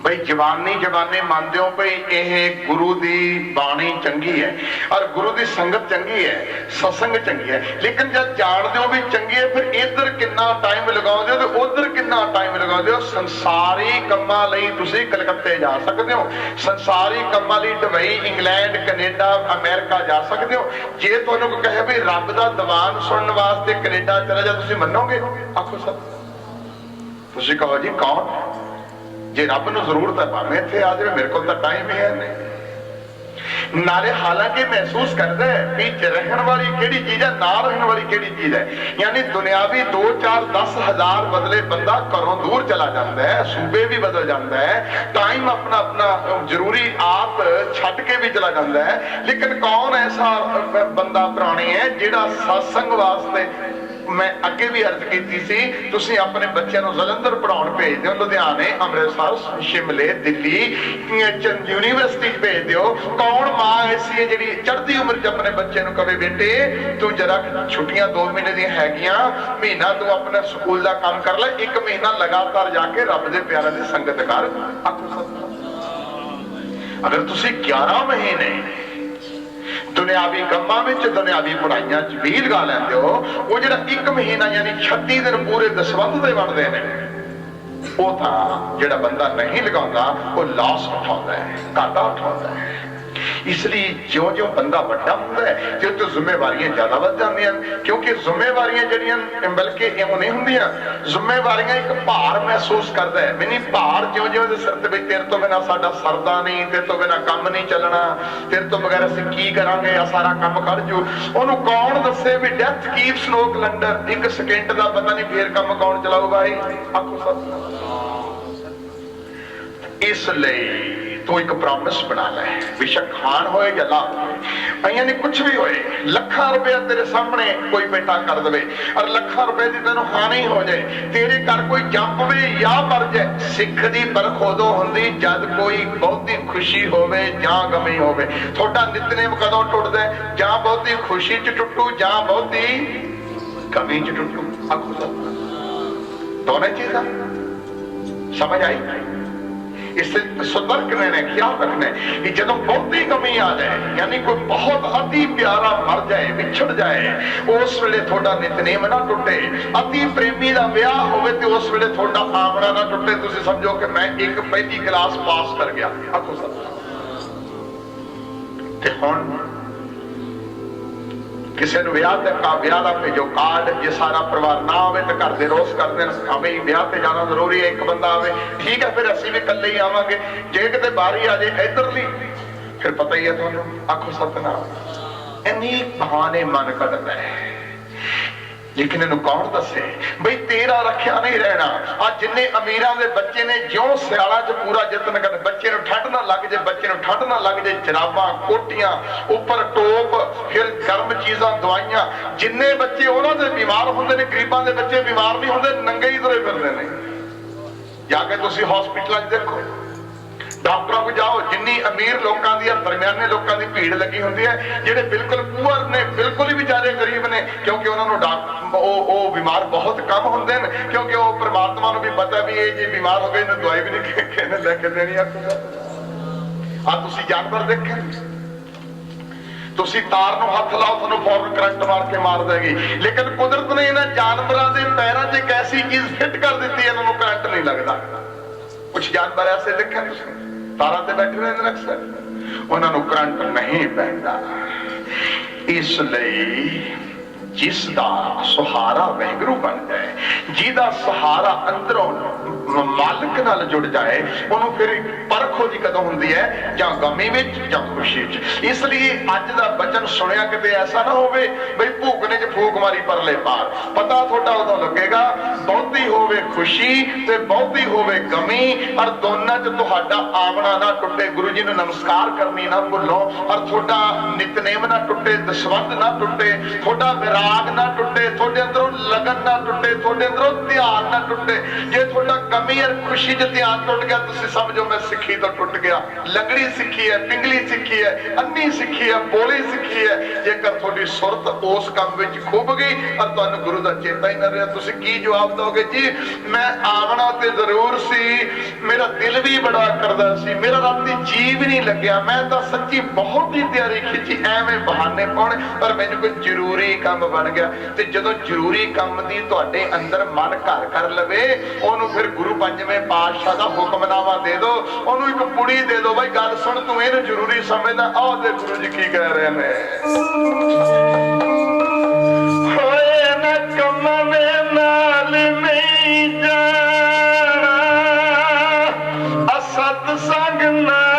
ਬਈ ਜਵਾਨੀ ਜਵਾਨੇ ਮੰਨਦੇ ਹੋ ਬਈ ਇਹ ਗੁਰੂ ਦੀ ਬਾਣੀ ਚੰਗੀ ਹੈ ਔਰ ਗੁਰੂ ਦੀ ਸੰਗਤ ਚੰਗੀ ਹੈ, ਸਤਸੰਗ ਚੰਗੀ ਹੈ। ਲੇਕਿਨ ਜਦ ਜਾਣਦੇ ਹੋ ਵੀ ਚੰਗੀ ਹੈ, ਫਿਰ ਇੱਧਰ ਕਿੰਨਾ ਟਾਈਮ ਲਗਾਉਂਦੇ ਹੋ ਤੇ ਉੱਧਰ ਕਿੰਨਾ ਟਾਈਮ ਲਗਾਉਂਦੇ ਹੋ? ਸੰਸਾਰੀ ਕੰਮਾਂ ਲਈ ਤੁਸੀਂ ਕਲਕੱਤੇ ਜਾ ਸਕਦੇ ਹੋ। ਸੰਸਾਰੀ ਕੰਮਾਂ ਲਈ ਦੁਬਈ, ਇੰਗਲੈਂਡ, ਕੈਨੇਡਾ, ਅਮਰੀਕਾ ਜਾ ਸਕਦੇ ਹੋ। ਜੇ ਤੁਹਾਨੂੰ ਕੋਈ ਕਹੇ ਵੀ ਰੱਬ ਦਾ ਦੀਵਾਨ ਸੁਣਨ ਵਾਸਤੇ ਕੈਨੇਡਾ ਚਲੇ ਜਾ ਤੁਸੀਂ ਮੰਨੋਗੇ? ਆਖੋ ਸਭ ਤੁਸੀਂ ਕਹੋ ਜੀ ਕੌਣ? ਜੇ ਰੱਬ ਨੂੰ ਜ਼ਰੂਰਤ ਹੈ ਭਾਵੇਂ ਇੱਥੇ ਆ ਜਾਵੇ, ਮੇਰੇ ਕੋਲ ਤਾਂ ਟਾਈਮ ਹੀ ਹੈ ਨਹੀਂ। ਨਾਲੇ ਹਾਲਾਂਕਿ ਮਹਿਸੂਸ ਕਰਦਾ ਹੈ ਵੀ ਰਹਿਣ ਵਾਲੀ ਕਿਹੜੀ ਚੀਜ਼ ਹੈ ਨਾ ਰਹਿਣ ਵਾਲੀ ਕਿਹੜੀ ਚੀਜ਼ ਹੈ। ਯਾਨੀ ਦੁਨਿਆਵੀ 2 4 10 ਹਜ਼ਾਰ ਬਦਲੇ ਬੰਦਾ ਘਰੋਂ ਦੂਰ ਚਲਾ ਜਾਂਦਾ ਹੈ, ਸੂਬੇ ਵੀ ਬਦਲ ਜਾਂਦਾ ਹੈ ਟਾਈਮ ਆਪਣਾ ਆਪਣਾ ਜ਼ਰੂਰੀ ਆਪ ਛੱਡ ਕੇ ਵੀ ਚਲਾ ਜਾਂਦਾ ਹੈ। ਲੇਕਿਨ ਕੌਣ ਐਸਾ ਬੰਦਾ ਪ੍ਰਾਣੀ ਹੈ ਜਿਹੜਾ ਸਤਸੰਗ ਵਾਸਤੇ ਮੈਂ ਅੱਗੇ ਵੀ ਅਰਜ਼ ਕੀਤੀ ਸੀ, ਤੁਸੀਂ ਆਪਣੇ ਬੱਚਿਆਂ ਨੂੰ ਜਲੰਧਰ ਪੜਾਉਣ ਭੇਜ ਦਿਓ, ਲੁਧਿਆਣੇ, ਅੰਮ੍ਰਿਤਸਰ, ਸ਼ਿਮਲੇ, ਦਿੱਲੀ ਅਹ ਯੂਨੀਵਰਸਿਟੀ 'ਚ ਭੇਜ ਕੌਣ ਮਾਂ ਐਸੀ ਹੈ ਜਿਹੜੀ ਚੜ੍ਹਦੀ ਉਮਰ 'ਚ ਆਪਣੇ ਬੱਚੇ ਨੂੰ ਕਵੇ, ਬੇਟੇ, ਤੂੰ ਜਰਾ ਛੁੱਟੀਆਂ 2 ਮਹੀਨੇ ਦੀਆਂ ਹੈਗੀਆਂ, ਮਹੀਨਾ ਤੂੰ ਆਪਣਾ ਸਕੂਲ ਦਾ ਕੰਮ ਕਰ ਲੈ, ਇੱਕ ਮਹੀਨਾ ਲਗਾਤਾਰ ਜਾ ਕੇ ਰੱਬ ਦੇ ਪਿਆਰਾਂ ਦੀ ਸੰਗਤ ਕਰ। ਅਗਰ ਤੁਸੀਂ 11 ਮਹੀਨੇ ਦੁਨਿਆਵੀ ਕੰਮਾਂ ਵਿੱਚ, ਦੁਨਿਆਵੀ ਪੜਾਈਆਂ 'ਚ ਵੀ ਲਗਾ ਲੈਂਦੇ ਹੋ। ਉਹ ਜਿਹੜਾ ਇੱਕ ਮਹੀਨਾ ਯਾਨੀ 36 ਦਿਨ ਪੂਰੇ ਦਸਵੰਧ ਦੇ ਬਣਦੇ ਨੇ, ਉਹ ਤਾਂ ਜਿਹੜਾ ਬੰਦਾ ਨਹੀਂ ਲਗਾਉਂਦਾ, ਉਹ ਲਾਸ ਉਠਾਉਂਦਾ ਹੈ, ਘਾਟਾ ਉਠਾਉਂਦਾ ਹੈ। ਇਸ ਲਈ ਜਿਉਂ-ਜਿਉਂ ਬੰਦਾ ਵੱਡਾ ਹੁੰਦਾ ਹੈ ਤੇ ਤੇ ਜ਼ਿੰਮੇਵਾਰੀਆਂ ਜ਼ਿਆਦਾ ਵੱਧ ਜਾਂਦੀਆਂ ਹਨ। ਕਿਉਂਕਿ ਜ਼ਿੰਮੇਵਾਰੀਆਂ ਜਿਹੜੀਆਂ ਬਲਕਿ ਇਉਂ ਨਹੀਂ ਹੁੰਦੀਆਂ। ਜ਼ਿੰਮੇਵਾਰੀਆਂ ਇੱਕ ਭਾਰ ਮਹਿਸੂਸ ਕਰਦਾ ਹੈ। ਮੈਨੀ ਭਾਰ ਜਿਉਂ-ਜਿਉਂ ਦੇ ਸਿਰ ਤੇ ਵੀ ਤੇਰੇ ਤੋਂ ਬਿਨਾ ਸਾਡਾ ਸਰਦਾ ਨਹੀਂ, ਤੇਰੇ ਤੋਂ ਬਿਨਾ ਕੰਮ ਨਹੀਂ ਚੱਲਣਾ, ਤੇਰੇ ਤੋਂ ਬਗੈਰ ਅਸੀਂ ਕੀ ਕਰਾਂਗੇ ਆ ਸਾਰਾ ਕੰਮ ਕਰ ਜੂ। ਉਹਨੂੰ ਕੌਣ ਦੱਸੇ ਵੀ ਡੈਥ ਕੀਪਸ ਨੋ ਕੈਲੰਡਰ ਇੱਕ ਸਕਿੰਟ ਦਾ ਪਤਾ ਨਹੀਂ ਫੇਰ ਕੰਮ ਕੌਣ ਚਲਾਊਗਾ ਇਹ? ਆਖੋ ਸਤਿ ਇਸ ਲਈ ਤੂੰ ਇੱਕ ਪ੍ਰੋਮਿਸ ਬਣਾ ਲੈ। ਬਿਸ਼ੱਕ ਖਾਨ ਹੋਏ ਜਾਂ ਲਾ ਅਈਆਂ ਨੇ ਕੁਝ ਵੀ ਹੋਏ, ਲੱਖਾਂ ਰੁਪਏ ਤੇਰੇ ਸਾਹਮਣੇ ਕੋਈ ਬੇਟਾ ਕਰ ਦਵੇ। ਔਰ ਲੱਖਾਂ ਰੁਪਏ ਦੀ ਤੈਨੂੰ ਹਾਨੀ ਹੋ ਜਾਏ ਤੇਰੇ ਘਰ ਕੋਈ ਜੰਮ ਪਵੇ ਜਾਂ ਮਰ ਜਾਏ ਸਿੱਖ ਦੀ ਪਰਖ ਉਦੋਂ ਹੁੰਦੀ ਜਦ ਕੋਈ ਬਹੁਤੀ ਖੁਸ਼ੀ ਹੋਵੇ ਜਾਂ ਗਮੀ ਹੋਵੇ। ਤੁਹਾਡਾ ਨਿਤਨੇਮ ਕਦੋਂ ਟੁੱਟਦਾ ਜਾਂ ਬਹੁਤੀ ਖੁਸ਼ੀ 'ਚ ਟੁੱਟੂ, ਜਾਂ ਬਹੁਤੀ ਗਮੀ 'ਚ ਟੁੱਟੂ? ਆਖੋ ਸਭ ਦੋਨੇ ਚੀਜ਼ਾਂ। ਸਮਝ ਆਈ? ਇਸ ਸਤਰਕ ਰਹਿਣਾ ਖਿਆਲ ਰੱਖਣਾ ਹੈ ਕਿ ਜਦੋਂ ਬਹੁਤੀ ਕਮੀ ਆ ਜਾਏ, ਯਾਨੀ ਕੋਈ ਬਹੁਤ ਅਤੀ ਪਿਆਰਾ ਮਰ ਜਾਏ, ਵਿਛੜ ਜਾਏ, ਉਸ ਵੇਲੇ ਤੁਹਾਡਾ ਨਿਤਨੇਮ ਨਾ ਟੁੱਟੇ, ਅਤੀ ਪ੍ਰੇਮੀ ਦਾ ਵਿਆਹ ਹੋਵੇ ਤੇ ਉਸ ਵੇਲੇ ਤੁਹਾਡਾ ਆਮਣਾ ਨਾ ਟੁੱਟੇ, ਤੁਸੀਂ ਸਮਝੋ ਕਿ ਮੈਂ ਇੱਕ ਪਹਿਲੀ ਕਲਾਸ ਪਾਸ ਕਰ ਗਿਆ। ਆਖੋ ਸਭ ਤੇ ਹੁਣ ਕਿਸੇ ਨੂੰ ਵਿਆਹ ਤੇ ਕਾ ਵਿਆਹ ਦਾ ਭੇਜੋ ਕਾਰਡ, ਜੇ ਸਾਰਾ ਪਰਿਵਾਰ ਨਾ ਆਵੇ ਤੇ ਘਰ ਦੇ ਰੋਸ ਕਰਦੇ ਨੇ ਭਾਵੇਂ ਵਿਆਹ ਤੇ ਜਾਣਾ ਜ਼ਰੂਰੀ ਹੈ, ਇੱਕ ਬੰਦਾ ਆਵੇ। ਠੀਕ ਹੈ, ਫਿਰ ਅਸੀਂ ਵੀ ਇਕੱਲੇ ਹੀ ਆਵਾਂਗੇ। ਜੇ ਕਿਤੇ ਬਾਰੀ ਆ ਜੇ ਇਧਰਲੀ, ਫਿਰ ਪਤਾ ਹੀ ਹੈ ਤੁਹਾਨੂੰ, ਆਖੋ ਸਤਨਾਮ, ਇੰਨੀ ਬਹਾਨੇ ਮਨ ਕੱਢਦਾ ਹੈ। ਲੇਕਿਨ ਇਹਨੂੰ ਕੌਣ ਦੱਸੇ? ਬਈ ਤੇਰਾ ਰੱਖਿਆ ਨਹੀਂ ਰਹਿਣਾ। ਆ ਜਿੰਨੇ ਅਮੀਰਾਂ ਦੇ ਬੱਚੇ ਨੇ, ਜਿਉਂ ਸਿਆਲਾਂ 'ਚ ਪੂਰਾ ਯਤਨ ਕਰ ਬੱਚੇ ਨੂੰ ਠੰਡ ਨਾ ਲੱਗ ਜੇ, ਬੱਚੇ ਨੂੰ ਠੰਡ ਨਾ ਲੱਗ ਜੇ ਜਰਾਬਾਂ ਕੋਟੀਆਂ ਉੱਪਰ ਟੋਪ, ਫਿਰ ਗਰਮ ਚੀਜ਼ਾਂ, ਦਵਾਈਆਂ। ਜਿੰਨੇ ਬੱਚੇ ਉਹਨਾਂ ਦੇ ਬਿਮਾਰ ਹੁੰਦੇ ਨੇ, ਗਰੀਬਾਂ ਦੇ ਬੱਚੇ ਬਿਮਾਰ ਨਹੀਂ ਹੁੰਦੇ, ਨੰਗੇ ਹੀ ਤੁਰੇ ਫਿਰਦੇ ਨੇ। ਜਾ ਕੇ ਤੁਸੀਂ ਹਸਪੀਟਲਾਂ 'ਚ ਦੇਖੋ। ਡਾਕਟਰਾਂ ਕੋਲ ਜਾਓ, ਜਿੰਨੀ ਅਮੀਰ ਲੋਕਾਂ ਦੀ ਆ ਦਰਮਿਆਨੇ ਲੋਕਾਂ ਦੀ ਭੀੜ ਲੱਗੀ ਹੁੰਦੀ ਹੈ, ਜਿਹੜੇ ਬਿਲਕੁਲ ਪੂਅਰ ਨੇ, ਬਿਲਕੁਲ ਹੀ ਵਿਚਾਰੇ ਗਰੀਬ ਨੇ, ਕਿਉਂਕਿ ਉਹਨਾਂ ਨੂੰ ਡਾਕ, ਉਹ ਉਹ ਬਿਮਾਰ ਬਹੁਤ ਕਮ ਹੁੰਦੇ ਨੇ, ਕਿਉਂਕਿ ਉਹ ਪ੍ਰਮਾਤਮਾ ਨੂੰ ਵੀ ਪਤਾ ਵੀ ਇਹ ਜੇ ਬਿਮਾਰ ਹੋ ਗਏ ਇਹਨੂੰ ਦਵਾਈ ਵੀ ਨਹੀਂ ਕਿ- ਲੈ ਕੇ ਦੇਣੀ ਆ। ਆ ਤੁਸੀਂ ਜਾਨਵਰ ਦੇਖੇ? ਤੁਸੀਂ ਤਾਰ ਨੂੰ ਹੱਥ ਲਾਓ, ਤੁਹਾਨੂੰ ਫੌਰਨ ਕਰੰਟ ਮਾਰ ਕੇ ਮਾਰ ਦੇਗੀ। ਲੇਕਿਨ ਕੁਦਰਤ ਨੇ ਇਹਨਾਂ ਜਾਨਵਰਾਂ ਦੇ ਪੈਰਾਂ 'ਚ ਇੱਕ ਐਸੀ ਚੀਜ਼ ਫਿੱਟ ਕਰ ਦਿੱਤੀ, ਇਹਨਾਂ ਨੂੰ ਕਰੰਟ ਨਹੀਂ ਲੱਗਦਾ। ਕੁਝ ਜਾਨਵਰ ਐਸੇ ਦੇਖੇ ਤੁਸੀਂ? ਤਾਰਾਂ ਤੇ ਬੈਠੇ ਰਹਿੰਦੇ ਨੇ ਅਕਸਰ। ਉਹਨਾਂ ਨੂੰ ਕਰੰਟ ਨਹੀਂ ਪੈਂਦਾ। ਇਸ ਲਈ ਜਿਸ ਦਾ ਸਹਾਰਾ ਵਹਿਗਰੂ ਬਣ ਜਾਏ ਜਿਹਦਾ ਸਹਾਰਾ ਅੰਦਰੋਂ ਮਾਲਕ ਨਾਲ ਜੁੜ ਜਾਏ, ਉਹਨੂੰ ਫਿਰ ਪਰਖੋ ਜੀ ਕਦੋਂ ਹੁੰਦੀ ਹੈ, ਜਾਂ ਗਮੀ ਵਿੱਚ, ਜਾਂ ਖੁਸ਼ੀ ਵਿੱਚ। ਇਸ ਲਈ ਅੱਜ ਦਾ ਬਚਨ ਸੁਣਿਆ ਕਿਤੇ ਐਸਾ ਨਾ ਹੋਵੇ ਬਈ ਭੂਕਨੇ 'ਚ ਫੂਕ ਮਾਰੀ ਪਰਲੇ ਪਾਰ। ਪਤਾ ਤੁਹਾਡਾ ਉਦੋਂ ਲੱਗੇਗਾ, ਬਹੁਤੀ ਹੋਵੇ ਖੁਸ਼ੀ ਤੇ ਬਹੁਤੀ ਹੋਵੇ ਗਮੀ ਔਰ ਦੋਨਾਂ 'ਚ ਤੁਹਾਡਾ ਆਵਣਾ ਨਾ ਟੁੱਟੇ। ਗੁਰੂ ਜੀ ਨੂੰ ਨਮਸਕਾਰ ਕਰਨੀ ਨਾ ਭੁੱਲੋ ਔਰ ਤੁਹਾਡਾ ਨਿਤਨੇਮ ਨਾ ਟੁੱਟੇ ਦਸਵੰਦ ਨਾ ਟੁੱਟੇ, ਤੁਹਾਡਾ ਵਿਰਾਗ ਨਾ ਟੁੱਟੇ, ਤੁਹਾਡੇ ਅੰਦਰੋਂ ਲਗਨ ਨਾ ਟੁੱਟੇ, ਤੁਹਾਡੇ ਅੰਦਰੋਂ ਧਿਆਨ ਨਾ ਟੁੱਟੇ। ਜੇ ਤੁਹਾਡਾ ਗਮੀ ਔਰ ਖੁਸ਼ੀ 'ਚ ਧਿਆਨ ਟੁੱਟ ਗਿਆ, ਤੁਸੀਂ ਸਮਝੋ ਮੈਂ ਸਿੱਖੀ ਤੋਂ ਟੁੱਟ ਗਿਆ। ਲੰਗੜੀ ਸਿੱਖੀ ਹੈ, ਪਿੰਗਲੀ ਸਿੱਖੀ ਹੈ, ਅੰਨੀ ਸਿੱਖੀ ਹੈ, ਬੋਲੀ ਸਿੱਖੀ ਹੈ। ਜੇਕਰ ਤੁਹਾਡੀ ਸੁਰਤ ਉਸ ਕੰਮ ਵਿੱਚ ਖੁੱਭ ਗਈ ਔਰ ਤੁਹਾਨੂੰ ਗੁਰੂ ਦਾ ਚੇਤਾ ਹੀ ਨਾ ਰਿਹਾ। ਤੁਸੀਂ ਕੀ ਜਵਾਬ ਦੋਗੇ ਜੀ, ਮੈਂ ਆਵਣਾ ਤੇ ਜ਼ਰੂਰ ਸੀ, ਮੇਰਾ ਦਿਲ ਵੀ ਬੜਾ ਕਰਦਾ ਸੀ, ਮੇਰਾ ਰਾਤੀ ਜੀ ਵੀ ਨਹੀਂ ਲੱਗਿਆ। ਮੈਂ ਤਾਂ ਸੱਚੀ ਬਹੁਤ ਹੀ ਤਿਆਰੀ ਖਿੱਚੀ, ਐਵੇਂ ਬਹਾਨੇ ਪਾਉਣ, ਪਰ ਮੈਨੂੰ ਕੋਈ ਜ਼ਰੂਰੀ ਕੰਮ ਬਣ ਗਿਆ। ਤੇ ਜਦੋਂ ਜ਼ਰੂਰੀ ਕੰਮ ਦੀ ਤੁਹਾਡੇ ਅੰਦਰ ਮਨ ਘਰ ਕਰ ਲਵੇ, ਉਹਨੂੰ ਫਿਰ ਗੁਰੂ ਪੰਜਵੇਂ ਪਾਤਸ਼ਾਹ ਦਾ ਹੁਕਮਨਾਮਾ ਦੇ ਦਿਓ, ਉਹਨੂੰ ਇੱਕ ਪੁੜੀ ਦੇ ਦਿਓ। ਬਈ, ਗੱਲ ਸੁਣ, ਤੂੰ ਇਹਨੂੰ ਜ਼ਰੂਰੀ ਸਮਝਦਾ। ਆਹ ਦੇ ਗੁਰੂ ਜੀ ਕੀ ਕਹਿ ਰਹੇ ਨੇ। ਹੋਏ ਨਾ ਕਮਨੇ ਨਾਲ ਨਹੀਂ ਜਾਣਾ। ਅਸਤ ਸੰਗ ਨਾਲ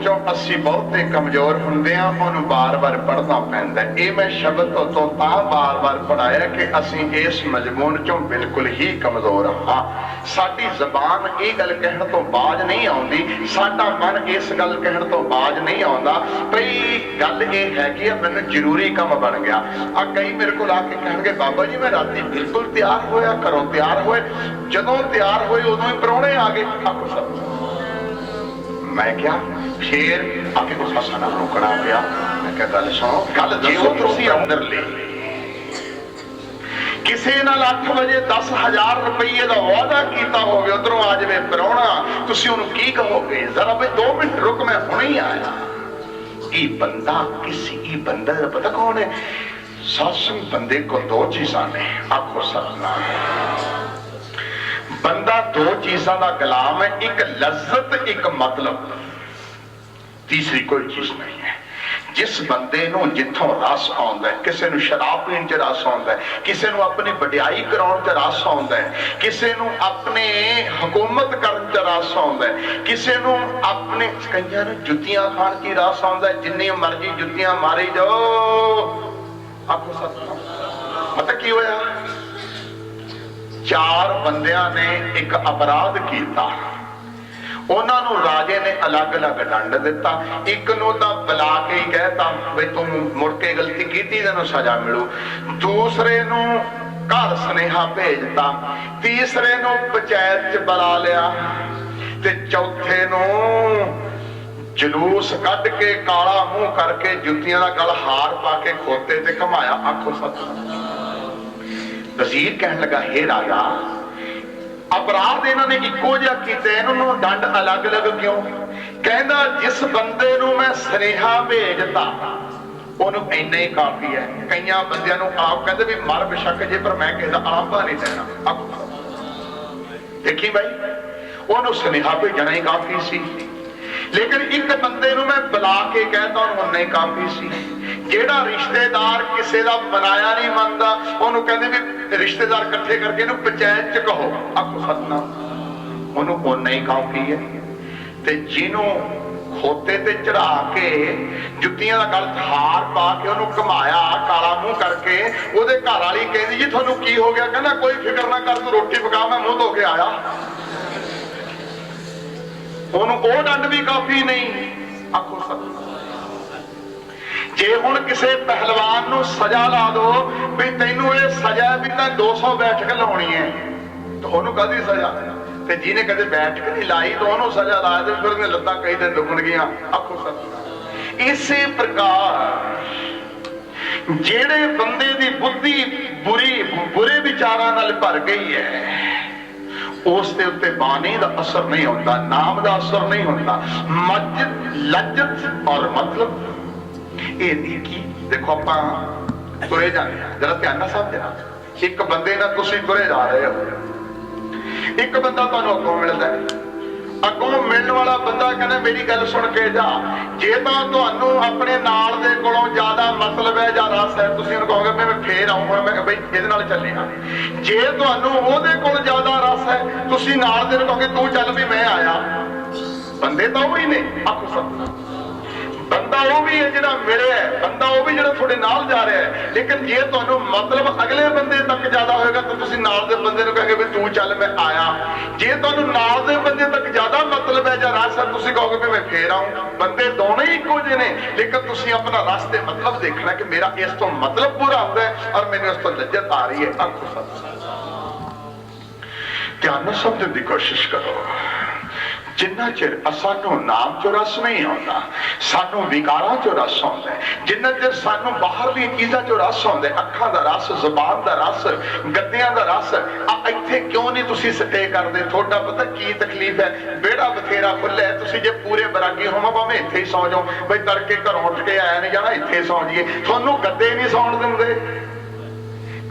ਮਜਬੂਨ ਅਸੀਂ ਬਹੁਤੇ ਕਮਜ਼ੋਰ ਹੁੰਦੇ ਆ ਉਹਨੂੰ ਬਾਰ-ਬਾਰ ਪੜ੍ਹਨਾ ਪੈਂਦਾ ਹੈ। ਇਹ ਮੈਂ ਸ਼ਬਦ ਤੋਂ ਤਾਂ ਬਾਰ-ਬਾਰ ਪੜਾਇਆ ਕਿ ਅਸੀਂ ਇਸ ਮਜਬੂਨ ਚੋਂ ਬਿਲਕੁਲ ਹੀ ਕਮਜ਼ੋਰ ਹਾਂ। ਸਾਡੀ ਜ਼ਬਾਨ ਇਹ ਗੱਲ ਕਹਿਣ ਤੋਂ ਬਾਜ ਨਹੀਂ ਆਉਂਦੀ। ਸਾਡਾ ਮਨ ਇਸ ਗੱਲ ਕਹਿਣ ਤੋਂ ਬਾਜ ਨਹੀਂ ਆਉਂਦਾ। ਭਈ, ਗੱਲ ਇਹ ਹੈਗੀ ਆ, ਮੈਨੂੰ ਜ਼ਰੂਰੀ ਕੰਮ ਬਣ ਗਿਆ। ਆ ਕਈ ਮੇਰੇ ਕੋਲ ਆ ਕੇ ਕਹਿਣਗੇ, ਬਾਬਾ ਜੀ, ਮੈਂ ਰਾਤੀ ਬਿਲਕੁਲ ਤਿਆਰ ਹੋਇਆ, ਘਰੋਂ ਤਿਆਰ ਹੋਏ। ਜਦੋਂ ਤਿਆਰ ਹੋਏ, ਉਦੋਂ ਹੀ ਪ੍ਰਾਹੁਣੇ ਆ ਗਏ। ਆਖੋ ਸਭ। ਮੈਂ ਕਿਹਾ ਫੇਰ ਆਪੇ ਕੋ ਫਸਾ ਨਾ ਰੋਕਣਾ ਪਿਆ। ਮੈਂ ਕਿਹਾ ਗੱਲ ਸੁਣੋ ਗੱਲ ਜਿਉ ਤੁਸੀਂ ਅੰਦਰ ਲੈ ਕਿਸੇ ਨਾਲ 8 ਵਜੇ 10000 ਰੁਪਏ ਦਾ ਵਾਅਦਾ ਕੀਤਾ ਹੋਵੇ ਉਧਰੋਂ ਆ ਜਾਵੇ ਪਰੌਣਾ ਤੁਸੀਂ ਉਹਨੂੰ ਕੀ ਕਹੋਗੇ? ਜ਼ਰਾ ਬਈ 2 ਮਿੰਟ ਰੁਕ ਮੈਂ ਹੁਣੇ ਹੀ ਆਇਆ। ਇਹ ਬੰਦਾ ਕਿਸੇ ਇਹ ਬੰਦਾ ਦਾ ਪਤਾ ਕੌਣ ਹੈ? ਸਾਸੰਗ ਬੰਦੇ ਕੋ ਦੋ ਚੀਜ਼ਾਂ ਨੇ ਆਖੋ ਸਤਨਾਮ ਬੰਦਾ ਦੋ ਚੀਜ਼ਾਂ ਦਾ ਗੁਲਾਮ ਹੈ ਇੱਕ ਲਜ਼ਤ ਇੱਕ ਮਤਲਬ। ਤੀਸਰੀ ਕੋਈ ਚੀਜ਼ ਨਹੀਂ ਹੈ। ਜਿਸ ਬੰਦੇ ਨੂੰ ਜਿੱਥੋਂ ਰਸ ਆਉਂਦਾ ਕਿਸੇ ਨੂੰ ਸ਼ਰਾਬ ਪੀਣ ਚ ਰਸ ਆਉਂਦਾ ਕਿਸੇ ਨੂੰ ਆਪਣੀ ਵਡਿਆਈ ਕਰਾਉਣ ਚ ਰਸ ਆਉਂਦਾ ਕਿਸੇ ਨੂੰ ਆਪਣੇ ਹਕੂਮਤ ਕਰਨ ਚ ਰਸ ਆਉਂਦਾ ਕਿਸੇ ਨੂੰ ਆਪਣੇ ਕਈਆਂ ਨੂੰ ਜੁੱਤੀਆਂ ਖਾਣ ਚ ਰਸ ਆਉਂਦਾ ਜਿੰਨੀ ਮਰਜ਼ੀ ਜੁੱਤੀਆਂ ਮਾਰੀ ਜਾਓ। ਆਪੋ ਸਤਿ ਪਤਾ ਕੀ ਹੋਇਆ? ਚਾਰ ਬੰਦਿਆਂ ਨੇ ਇੱਕ ਅਪਰਾਧ ਕੀਤਾ। ਉਹਨਾਂ ਨੂੰ ਰਾਜੇ ਨੇ ਅਲੱਗ-ਅਲੱਗ ਦੰਡ ਦਿੱਤਾ। ਇੱਕ ਨੂੰ ਤਾਂ ਬੁਲਾ ਕੇ ਹੀ ਕਹਿਤਾ ਵੀ ਤੂੰ ਮੁੜ ਕੇ ਗਲਤੀ ਕੀਤੀ, ਤੈਨੂੰ ਸਜ਼ਾ ਮਿਲੂ। ਦੂਸਰੇ ਨੂੰ ਘਰ ਸੁਨੇਹਾ ਭੇਜਤਾ। ਤੀਸਰੇ ਨੂੰ ਪੰਚਾਇਤ 'ਚ ਬੁਲਾ ਲਿਆ। ਤੇ ਚੌਥੇ ਨੂੰ ਜਲੂਸ ਕੱਢ ਕੇ ਕਾਲਾ ਮੂੰਹ ਕਰਕੇ ਜੁੱਤੀਆਂ ਦਾ ਗਲ ਹਾਰ ਪਾ ਕੇ ਖੋਤੇ ਤੇ ਘਮਾਇਆ ਆਖੋ ਸਤਿ ਵਜ਼ੀਰ ਕਹਿਣ ਲੱਗਾ, ਹੇ ਰਾਜਾ ਅਪਰਾਧ ਇਹਨਾਂ ਨੇ ਇੱਕੋ ਜਿਹਾ ਕੀਤਾ, ਇਹਨਾਂ ਨੂੰ ਦੰਡ ਅਲੱਗ-ਅਲੱਗ ਕਿਉਂ? ਕਹਿੰਦਾ, ਜਿਸ ਬੰਦੇ ਨੂੰ ਮੈਂ ਸਨੇਹਾ ਭੇਜਤਾ, ਉਹਨੂੰ ਇੰਨਾ ਹੀ ਕਾਫੀ ਹੈ। ਕਈਆਂ ਬੰਦਿਆਂ ਨੂੰ ਆਪ ਕਹਿੰਦੇ ਵੀ ਮਰ ਬਿਸ਼ੱਕ ਜੇ, ਪਰ ਮੈਂ ਕਿਸੇ ਦਾ ਆਂਭਾ ਨਹੀਂ ਦੇਣਾ ਦੇਖੀ ਬਾਈ, ਉਹਨੂੰ ਸਨੇਹਾ ਭੇਜਣਾ ਹੀ ਕਾਫੀ ਸੀ। ਲੇਕਿਨ ਇੱਕ ਬੰਦੇ ਨੂੰ ਮੈਂ ਬੁਲਾ ਕੇ ਕਹਿਤਾ, ਉਹਨੂੰ ਉਨਾ ਕਾਫੀ ਸੀ। ਜਿਹੜਾ ਰਿਸ਼ਤੇਦਾਰ ਕਿਸੇ ਦਾ ਮਨਾਇਆ ਨਹੀਂ ਮੰਨਦਾ, ਉਹਨੂੰ ਕਹਿੰਦੇ ਵੀ ਰਿਸ਼ਤੇਦਾਰ ਇਕੱਠੇ ਕਰਕੇ ਇਹਨੂੰ ਪੰਚਾਇਤ ਚ ਕਹੋ। ਆਖੋ ਸਤਨਾਮ ਉਹਨੂੰ ਉਨਾ ਹੀ ਕਾਫੀ ਹੈ। ਤੇ ਜਿਹਨੂੰ ਖੋਤੇ ਤੇ ਚੜਾ ਕੇ ਜੁੱਤੀਆਂ ਦਾ ਗਲ 'ਚ ਹਾਰ ਪਾ ਕੇ ਉਹਨੂੰ ਘਮਾਇਆ, ਕਾਲਾ ਮੂੰਹ ਕਰਕੇ, ਉਹਦੇ ਘਰ ਵਾਲੀ ਕਹਿੰਦੀ ਜੀ, ਤੁਹਾਨੂੰ ਕੀ ਹੋ ਗਿਆ? ਕਹਿੰਦਾ, ਕੋਈ ਫਿਕਰ ਨਾ ਕਰ, ਤੂੰ ਰੋਟੀ ਪਕਾ, ਮੈਂ ਮੂੰਹ ਧੋ ਕੇ ਆਇਆ। ਉਹਨੂੰ ਉਹ ਡੰਡ ਵੀ ਕਾਫੀ ਨਹੀਂ। ਆਖੋ ਸਤਿ ਜੇ ਹੁਣ ਕਿਸੇ ਪਹਿਲਵਾਨ ਨੂੰ ਸਜ਼ਾ ਲਾ ਦੋ ਵੀ ਤੈਨੂੰ ਇਹ ਸਜ਼ਾ ਵੀ ਤਾਂ 200 ਬੈਠਕ ਲਾਉਣੀ ਹੈ, ਤਾਂ ਉਹਨੂੰ ਕਾਹਦੀ ਸਜ਼ਾ? ਤੇ ਜਿਹਨੇ ਕਦੇ ਬੈਠਕ ਨਹੀਂ ਲਾਈ ਤਾਂ ਉਹਨੂੰ ਸਜ਼ਾ ਲਾ ਦੇ, ਫਿਰ ਉਹਨੇ ਲੱਤਾਂ ਕਈ ਦਿਨ ਦੁਖਣ ਆਖੋ ਸਤਿ ਇਸੇ ਪ੍ਰਕਾਰ ਜਿਹੜੇ ਬੰਦੇ ਦੀ ਬੁੱਧੀ ਬੁਰੀ, ਬੁਰੇ ਵਿਚਾਰਾਂ ਨਾਲ ਭਰ ਗਈ ਹੈ ਉਸ ਦੇ ਉੱਤੇ ਬਾਣੀ ਦਾ ਅਸਰ ਨਹੀਂ ਹੁੰਦਾ, ਨਾਮ ਦਾ ਅਸਰ ਨਹੀਂ ਹੁੰਦਾ। ਮਸਜਿਦ, ਲੱਜਤ ਔਰ ਮਤਲਬ। ਇਹ ਨਹੀਂ ਕੀ, ਦੇਖੋ ਆਪਾਂ ਤੁਰੇ ਜਾਂਦੇ ਆ ਜਰਾ ਧਿਆਨ ਨਾਲ ਸਮਝਣਾ। ਇੱਕ ਬੰਦੇ ਨਾਲ ਤੁਸੀਂ ਤੁਰੇ ਜਾ ਰਹੇ ਹੋ। ਇੱਕ ਬੰਦਾ ਤੁਹਾਨੂੰ ਅੱਗੋਂ ਮਿਲਦਾ ਹੈ। ਅੱਗੋਂ ਮਿਲਣ ਵਾਲਾ ਬੰਦਾ ਕਹਿੰਦਾ, ਮੇਰੀ ਗੱਲ ਸੁਣ ਕੇ ਜਾ। ਜੇ ਤਾਂ ਤੁਹਾਨੂੰ ਆਪਣੇ ਨਾਲ ਦੇ ਕੋਲੋਂ ਜ਼ਿਆਦਾ ਮਤਲਬ ਹੈ ਜਾਂ ਰਸ ਹੈ, ਤੁਸੀਂ ਉਹਨੂੰ ਕਹੋਗੇ, ਮੈਂ ਫੇਰ ਆਉਂ ਹੁਣ ਮੈਂ ਬਈ ਇਹਦੇ ਨਾਲ ਚੱਲੇਗਾ ਜੇ ਤੁਹਾਨੂੰ ਉਹਦੇ ਕੋਲ ਜ਼ਿਆਦਾ ਰਸ ਹੈ, ਤੁਸੀਂ ਨਾਲ ਦੇ ਨੂੰ ਕਹੋਗੇ, ਤੂੰ ਚੱਲ ਵੀ, ਮੈਂ ਆਇਆ। ਬੰਦੇ ਤਾਂ ਉਹ ਹੀ ਨੇ ਆਖੋ ਸਤਿ ਬੰਦਾ ਉਹ ਵੀ ਹੈ ਜਿਹੜਾ ਮਿਲਿਆ ਬੰਦਾ ਉਹ ਵੀ ਜਿਹੜਾ ਤੁਹਾਡੇ ਨਾਲ ਜਾ ਰਿਹਾ ਹੈ। ਲੇਕਿਨ ਜੇ ਤੁਹਾਨੂੰ ਮਤਲਬ ਅਗਲੇ ਬੰਦੇ ਤੱਕ ਜ਼ਿਆਦਾ ਹੋਏਗਾ, ਤਾਂ ਤੁਸੀਂ ਨਾਲ ਦੇ ਬੰਦੇ ਨੂੰ ਕਹੋਗੇ ਵੀ ਤੂੰ ਚੱਲ, ਮੈਂ ਆਇਆ। ਜੇ ਤੁਹਾਨੂੰ ਨਾਲ ਦੇ ਬੰਦੇ ਤੱਕ ਜ਼ਿਆਦਾ ਮਤਲਬ ਹੈ ਜਾਂ ਰਸ ਹੈ ਤੁਸੀਂ ਕਹੋਗੇ ਵੀ ਮੈਂ ਫੇਰ ਆਉਂ ਬੰਦੇ ਦੋਨੇ ਹੀ ਇੱਕੋ ਜਿਹੇ ਨੇ। ਲੇਕਿਨ ਤੁਸੀਂ ਆਪਣਾ ਰਸ ਤੇ ਮਤਲਬ ਦੇਖਣਾ ਕਿ ਮੇਰਾ ਇਸ ਤੋਂ ਮਤਲਬ ਪੂਰਾ ਹੁੰਦਾ ਹੈ ਔਰ ਮੈਨੂੰ ਇਸ ਤੋਂ ਲੱਜਤ ਆ ਰਹੀ ਹੈ। ਆਖੋ ਸਤਿ ਧਿਆਨ ਨਾਲ ਸਮਝਣ ਦੀ ਕੋਸ਼ਿਸ਼ ਕਰੋ। ਜਿੰਨਾ ਚਿਰ ਸਾਨੂੰ ਨਾਮ ਚੋਂ ਰਸ ਨਹੀਂ ਆਉਂਦਾ ਸਾਨੂੰ ਵਿਕਾਰਾਂ ਚੋਂ ਰਸ ਆਉਂਦਾ ਜਿੰਨਾ ਚਿਰ ਸਾਨੂੰ ਬਾਹਰਲੀਆਂ ਚੀਜ਼ਾਂ ਚੋਂ ਰਸ ਆਉਂਦਾ ਅੱਖਾਂ ਦਾ ਰਸ ਜ਼ੁਬਾਨ ਦਾ ਰਸ ਗੱਦਿਆਂ ਦਾ ਰਸ ਆ ਇੱਥੇ ਕਿਉਂ ਨਹੀਂ ਤੁਸੀਂ ਸਟੇ ਕਰਦੇ? ਤੁਹਾਡਾ ਪਤਾ ਕੀ ਤਕਲੀਫ ਹੈ? ਬੇੜਾ ਬਥੇਰਾ ਖੁੱਲਿਆ ਹੈ, ਤੁਸੀਂ ਜੇ ਪੂਰੇ ਬਰਾਗੀ ਹੋਵੋ ਭਾਵੇਂ ਇੱਥੇ ਹੀ ਸੌ ਜਾਓ। ਬਈ ਤੜਕੇ ਘਰੋਂ ਉੱਠ ਕੇ ਆਇਆ ਨਹੀਂ ਜਾਣਾ ਇੱਥੇ ਸੌ ਜਾਈਏ। ਤੁਹਾਨੂੰ ਗੱਦੇ ਨਹੀਂ ਸੌਣ ਦਿੰਦੇ।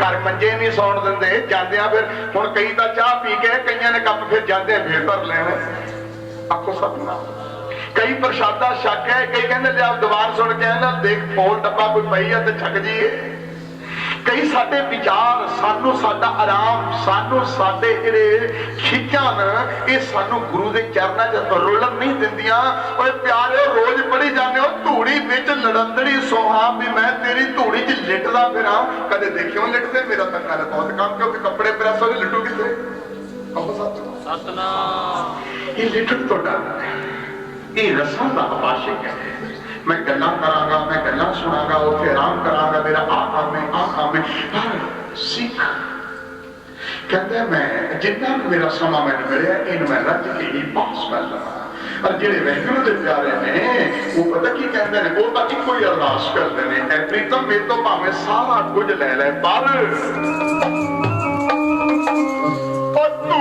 ਘਰ ਮੰਜੇ ਨਹੀਂ ਸੌਣ ਦਿੰਦੇ। ਜਾਂਦਿਆਂ ਫਿਰ ਹੁਣ ਕਈ ਤਾਂ ਚਾਹ ਪੀ ਕੇ ਕਈਆਂ ਨੇ ਕੱਪ ਫਿਰ ਜਾਂਦੇ ਫਿਰ ਭਰ ਲੈਣੇ ਆਖੋ ਸਤਨਾਮ ਕਈ ਪ੍ਰਸ਼ਾਦਾ ਛੱਕ ਹੈ ਕਈ ਕਹਿੰਦੇ ਲਿਆ ਦੀਵਾਰ ਸੁਣ ਕੇ ਆਂਦਾ ਦੇਖ ਫੋਲ ਡੱਬਾ ਕੋਈ ਪਈ ਆ ਤੇ ਛੱਕ ਜੀਏ ਕਈ ਸਾਡੇ ਵਿਚਾਰ, ਸਾਨੂੰ ਸਾਡਾ ਆਰਾਮ, ਸਾਨੂੰ ਸਾਡੇ ਜਿਹੜੇ ਖਿੱਚਾਂ ਇਹ ਸਾਨੂੰ ਗੁਰੂ ਦੇ ਚਰਨਾਂ 'ਚ ਰੋਲਣ ਨਹੀਂ ਦਿੰਦੀਆਂ। ਓਏ ਪਿਆਰਿਓ, ਰੋਜ਼ ਪੜੀ ਜਾਂਦੇ ਹੋ, ਧੂੜੀ ਵਿੱਚ ਲੜੰਦੜੀ ਸੋਹਾ ਵੀ ਮੈਂ ਤੇਰੀ ਧੂੜੀ 'ਚ ਲਿਟਦਾ ਫਿਰਾਂ। ਕਦੇ ਦੇਖਿਓ ਲਿਟਦੇ, ਮੇਰਾ ਤਾਂ ਕੱਲ ਬਹੁਤ ਕੰਮ, ਕਿਉਂਕਿ ਕੱਪੜੇ ਪ੍ਰੈਸ ਹੋਏ ਲਿਟੂ ਕਿੱਥੇ? ਕਹੋ ਸਤਿ ਸਤਨਾਮ। ਇਹ ਲਿਟਰ ਤੁਹਾਡਾ ਇਹ ਰਸਾਂ ਦਾ ਆਸ਼ਿਕ ਹੈ। ਮੈਂ ਗੱਲਾਂ ਕਰਾਂਗਾ ਮੈਂ ਗੱਲਾਂ ਸੁਣਾਂਗਾ ਉੱਥੇ ਆਰਾਮ ਕਰਾਂਗਾ ਮੇਰਾ ਆਖਾ ਮੈਂ ਆਖਾ ਮੈਂ ਹਰ ਸਿੱਖ। ਕਹਿੰਦਾ ਮੈਂ ਜਿੰਨਾ ਮੇਰਾ ਸਮਾਂ ਮੈਨੂੰ ਮਿਲਿਆ ਇਹਨੂੰ ਮੈਂ ਰੱਜ ਕੇ ਹੀ ਪਾਸ ਕਰ ਲਵਾਂ। ਪਰ ਜਿਹੜੇ ਵਹਿਗੁਰੂ ਦੇ ਪਿਆਰੇ ਨੇ ਉਹ ਪਤਾ ਕੀ ਕਹਿੰਦੇ ਨੇ? ਉਹ ਤਾਂ ਇੱਕੋ ਹੀ ਅਰਦਾਸ ਕਰਦੇ ਨੇ ਐ ਪ੍ਰੀਤਮ ਮੇਰੇ ਤੋਂ ਭਾਵੇਂ ਸਾਰਾ ਕੁਝ ਲੈ ਲੈ ਪਰ ਉਹ ਤੂੰ